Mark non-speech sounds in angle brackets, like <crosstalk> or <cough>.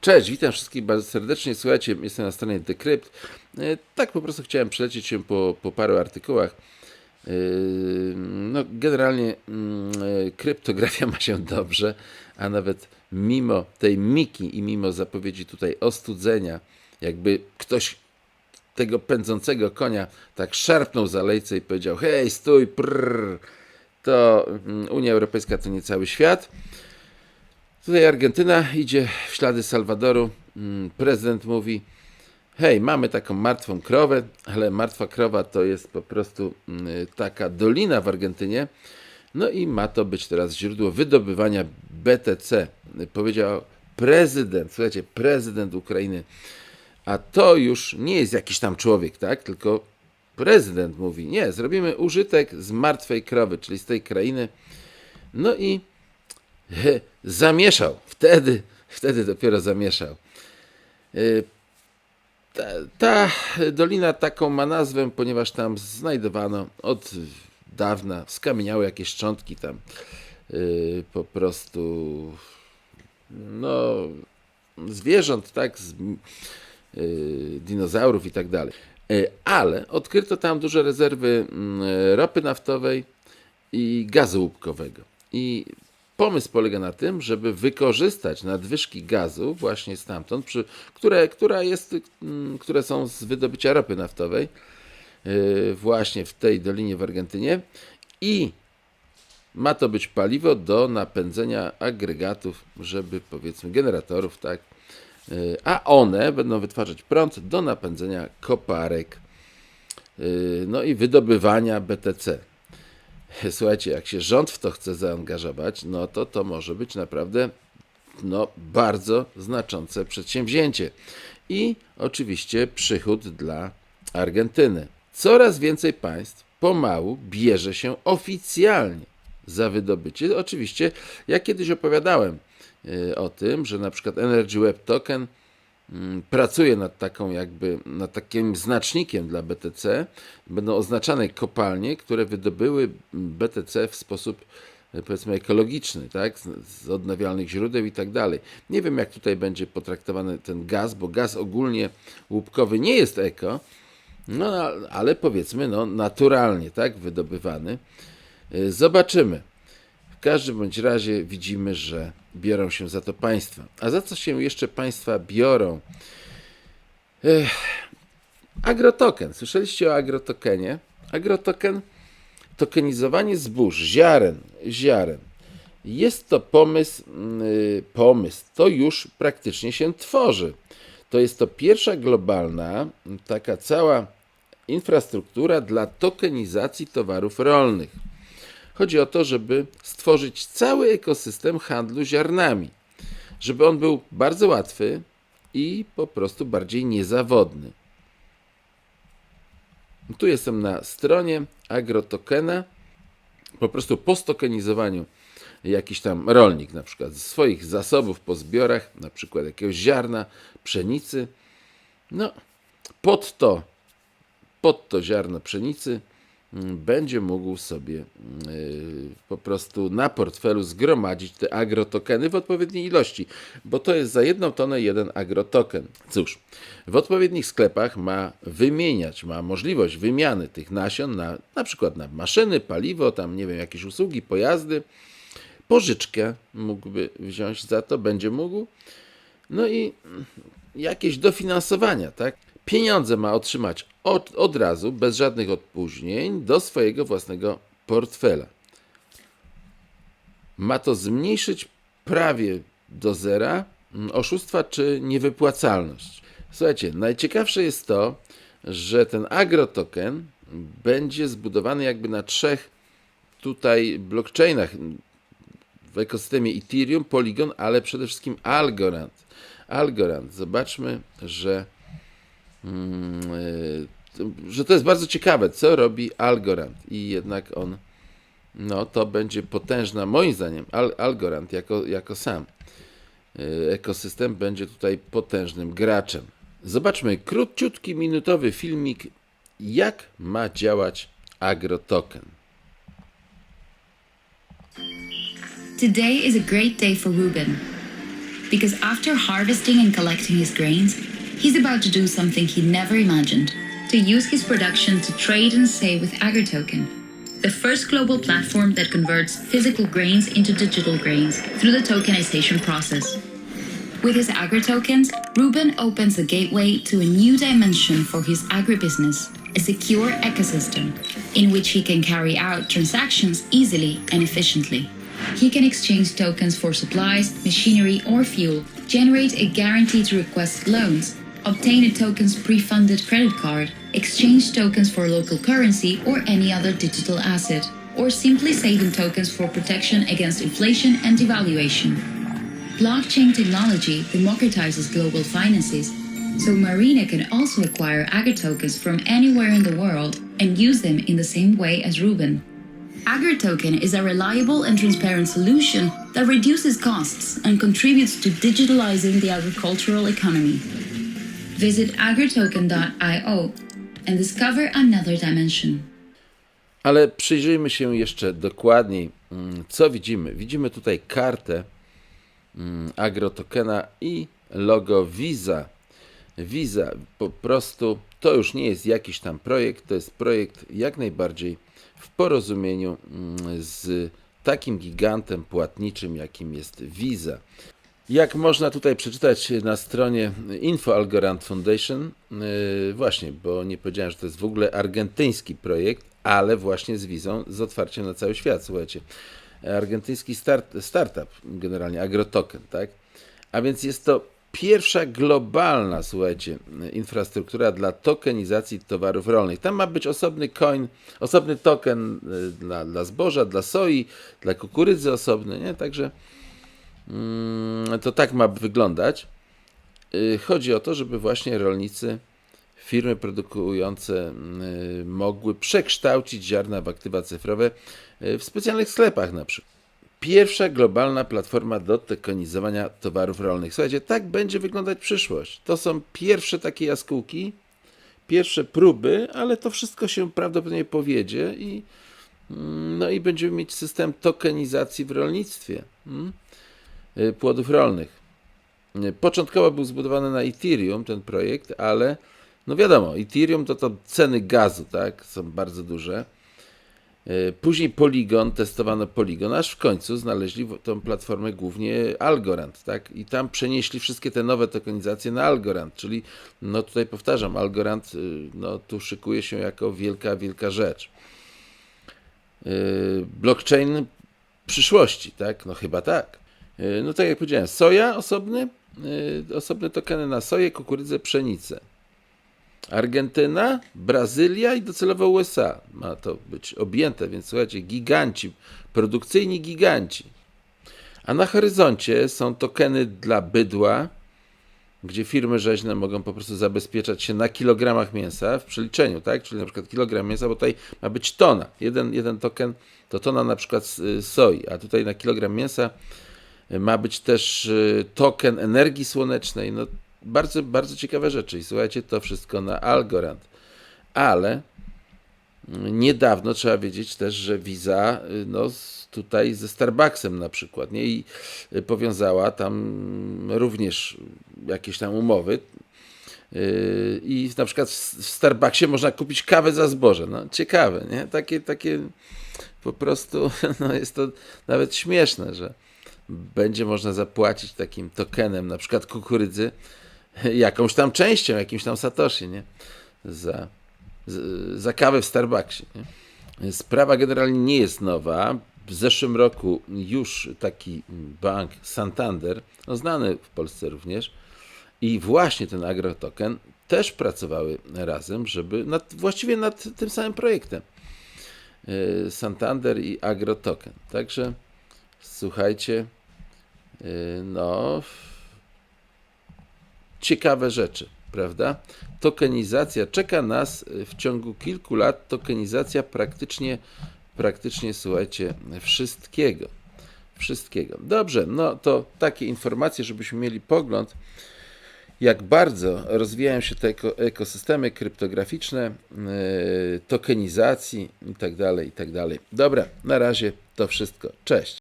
Cześć, witam wszystkich bardzo serdecznie. Słuchajcie, jestem na stronie Decrypt. E, Tak po prostu chciałem przelecieć się po, po paru artykułach. E, No, generalnie mm, e, kryptografia ma się dobrze, a nawet mimo tej miki i mimo zapowiedzi tutaj ostudzenia, jakby ktoś tego pędzącego konia tak szarpnął za lejce i powiedział: Hej, stój, prrr, to mm, Unia Europejska to nie cały świat. Tutaj Argentyna idzie w ślady Salwadoru. Mm, Prezydent mówi: Hej, mamy taką martwą krowę, ale martwa krowa to jest po prostu mm, taka dolina w Argentynie. No i ma to być teraz źródło wydobywania BTC. Powiedział prezydent, słuchajcie, prezydent Ukrainy. A to już nie jest jakiś tam człowiek, tak? Tylko prezydent mówi: Nie, zrobimy użytek z martwej krowy, czyli z tej krainy. No i <laughs> zamieszał. Wtedy, wtedy dopiero zamieszał. Y, Ta, ta dolina taką ma nazwę, ponieważ tam znajdowano od dawna skamieniałe jakieś szczątki tam y, po prostu no zwierząt, tak, z, y, dinozaurów i tak dalej. Ale odkryto tam duże rezerwy ropy naftowej i gazu łupkowego. I pomysł polega na tym, żeby wykorzystać nadwyżki gazu właśnie stamtąd, przy, które, która jest, mm, które są z wydobycia ropy naftowej yy, właśnie w tej dolinie w Argentynie i ma to być paliwo do napędzenia agregatów, żeby powiedzmy generatorów, tak, Yy, a one będą wytwarzać prąd do napędzenia koparek, yy, no i wydobywania BTC. <laughs> Słuchajcie, jak się rząd w to chce zaangażować, no to to może być naprawdę no, bardzo znaczące przedsięwzięcie. I oczywiście przychód dla Argentyny. Coraz więcej państw pomału bierze się oficjalnie za wydobycie. Oczywiście, ja kiedyś opowiadałem y, o tym, że na przykład Energy Web Token pracuje nad taką jakby, nad takim znacznikiem dla BTC. Będą oznaczane kopalnie, które wydobyły BTC w sposób e, powiedzmy ekologiczny, tak, z, z odnawialnych źródeł i tak dalej. Nie wiem jak tutaj będzie potraktowany ten gaz, bo gaz ogólnie łupkowy nie jest eko, no ale powiedzmy no naturalnie, tak, wydobywany. E, Zobaczymy. W każdym bądź razie widzimy, że biorą się za to państwa. A za co się jeszcze państwa biorą? Ech, agrotoken. Słyszeliście o agrotokenie? Agrotoken, tokenizowanie zbóż, ziaren, ziaren. Jest to pomysł, yy, pomysł, to już praktycznie się tworzy. To jest to pierwsza globalna, taka cała infrastruktura dla tokenizacji towarów rolnych. Chodzi o to, żeby stworzyć cały ekosystem handlu ziarnami, żeby on był bardzo łatwy i po prostu bardziej niezawodny. Tu jestem na stronie agrotokena. Po prostu po stokenizowaniu jakiś tam rolnik, na przykład ze swoich zasobów po zbiorach, na przykład jakiegoś ziarna, pszenicy, no pod to, pod to ziarno pszenicy będzie mógł sobie yy, po prostu na portfelu zgromadzić te agrotokeny w odpowiedniej ilości, bo to jest za jedną tonę jeden agrotoken. Cóż, w odpowiednich sklepach ma wymieniać, ma możliwość wymiany tych nasion na na przykład na maszyny, paliwo, tam nie wiem, jakieś usługi, pojazdy. Pożyczkę mógłby wziąć za to, będzie mógł. No i mm, jakieś dofinansowania, tak? Pieniądze ma otrzymać od, od razu, bez żadnych opóźnień, do swojego własnego portfela. Ma to zmniejszyć prawie do zera mm, oszustwa czy niewypłacalność. Słuchajcie, najciekawsze jest to, że ten agrotoken będzie zbudowany jakby na trzech tutaj blockchainach w ekosystemie Ethereum, Polygon, ale przede wszystkim Algorand. Algorand. Zobaczmy, że, mm, y, że to jest bardzo ciekawe, co robi Algorand. I jednak on, no to będzie potężna, moim zdaniem, Al, Algorand jako, jako sam y, ekosystem będzie tutaj potężnym graczem. Zobaczmy króciutki, minutowy filmik, jak ma działać agrotoken. Today is a great day for Ruben. because after harvesting and collecting his grains, he's about to do something he never imagined to use his production to trade and save with AgriToken, the first global platform that converts physical grains into digital grains through the tokenization process. With his agri-tokens, Ruben opens a gateway to a new dimension for his agribusiness, a secure ecosystem in which he can carry out transactions easily and efficiently. He can exchange tokens for supplies, machinery, or fuel, generate a guarantee to request loans, obtain a token's pre-funded credit card, exchange tokens for local currency or any other digital asset, or simply save in tokens for protection against inflation and devaluation. Blockchain technology democratizes global finances, so Marina can also acquire agri-tokens from anywhere in the world and use them in the same way as Ruben. AgriToken is a reliable and transparent solution that reduces costs and contributes to digitalizing the agricultural economy. Visit agritoken.io and discover another dimension. Ale przyjrzyjmy się jeszcze dokładniej, mm, co widzimy. Widzimy tutaj kartę mm, agrotokena i logo Visa. Visa po prostu to już nie jest jakiś tam projekt, to jest projekt jak najbardziej w porozumieniu mm, z takim gigantem płatniczym, jakim jest Visa. Jak można tutaj przeczytać na stronie Info Algorand Foundation, yy, właśnie, bo nie powiedziałem, że to jest w ogóle argentyński projekt, ale właśnie z wizą, z otwarciem na cały świat, słuchajcie. Argentyński start, startup, generalnie agrotoken, tak? A więc jest to pierwsza globalna, słuchajcie, infrastruktura dla tokenizacji towarów rolnych. Tam ma być osobny coin, osobny token y, dla, dla zboża, dla soi, dla kukurydzy osobny, nie? Także to tak ma wyglądać. Y, Chodzi o to, żeby właśnie rolnicy, firmy produkujące y, mogły przekształcić ziarna w aktywa cyfrowe y, w specjalnych sklepach na przykład. Pierwsza globalna platforma do tokenizowania towarów rolnych. Słuchajcie, tak będzie wyglądać przyszłość. To są pierwsze takie jaskółki, pierwsze próby, ale to wszystko się prawdopodobnie powiedzie i, mm, no i będziemy mieć system tokenizacji w rolnictwie. mm y, płodów rolnych. Y, Początkowo był zbudowany na Ethereum ten projekt, ale no wiadomo, Ethereum to to ceny gazu, tak, są bardzo duże. Y, Później Polygon, testowano Polygon, aż w końcu znaleźli tą platformę głównie Algorand, tak? I tam przenieśli wszystkie te nowe tokenizacje na Algorand, czyli, no tutaj powtarzam, Algorand, y, no tu szykuje się jako wielka, wielka rzecz. Y, Blockchain przyszłości, tak? No chyba tak. Y, No tak jak powiedziałem, soja osobny, y, osobne tokeny na soję, kukurydzę, pszenicę. Argentyna, Brazylia i docelowo USA ma to być objęte, więc słuchajcie, giganci, produkcyjni giganci. A na horyzoncie są tokeny dla bydła, gdzie firmy rzeźne mogą po prostu zabezpieczać się na kilogramach mięsa w przeliczeniu, tak? Czyli na przykład kilogram mięsa, bo tutaj ma być tona. Jeden, jeden token to tona na przykład y, soi, a tutaj na kilogram mięsa ma być też y, token energii słonecznej. No, bardzo, bardzo ciekawe rzeczy. I słuchajcie, to wszystko na Algorand. Ale mm, niedawno trzeba wiedzieć też, że Visa y, no, tutaj ze Starbucksem na przykład nie? i y, powiązała tam również jakieś tam umowy. I na przykład w Starbucksie można kupić kawę za zboże. No, ciekawe, nie? Takie, takie po prostu <laughs> no, jest to nawet śmieszne, że będzie można zapłacić takim tokenem, na przykład kukurydzy, <laughs> jakąś tam częścią, jakimś tam satoshi, nie? Za, za kawę w Starbucksie. Nie? Sprawa generalnie nie jest nowa. W zeszłym roku już taki bank Santander, no znany w Polsce również, i właśnie ten agrotoken też pracowały razem, żeby nad, właściwie nad tym samym projektem. Yy, Santander i agrotoken. Także słuchajcie, yy, no ciekawe rzeczy, prawda? Tokenizacja czeka nas y, w ciągu kilku lat tokenizacja praktycznie praktycznie słuchajcie wszystkiego. Wszystkiego. Dobrze, no to takie informacje, żebyśmy mieli pogląd jak bardzo rozwijają się te eko, ekosystemy kryptograficzne, yy, tokenizacji itd., itd. Dobra, na razie to wszystko. Cześć.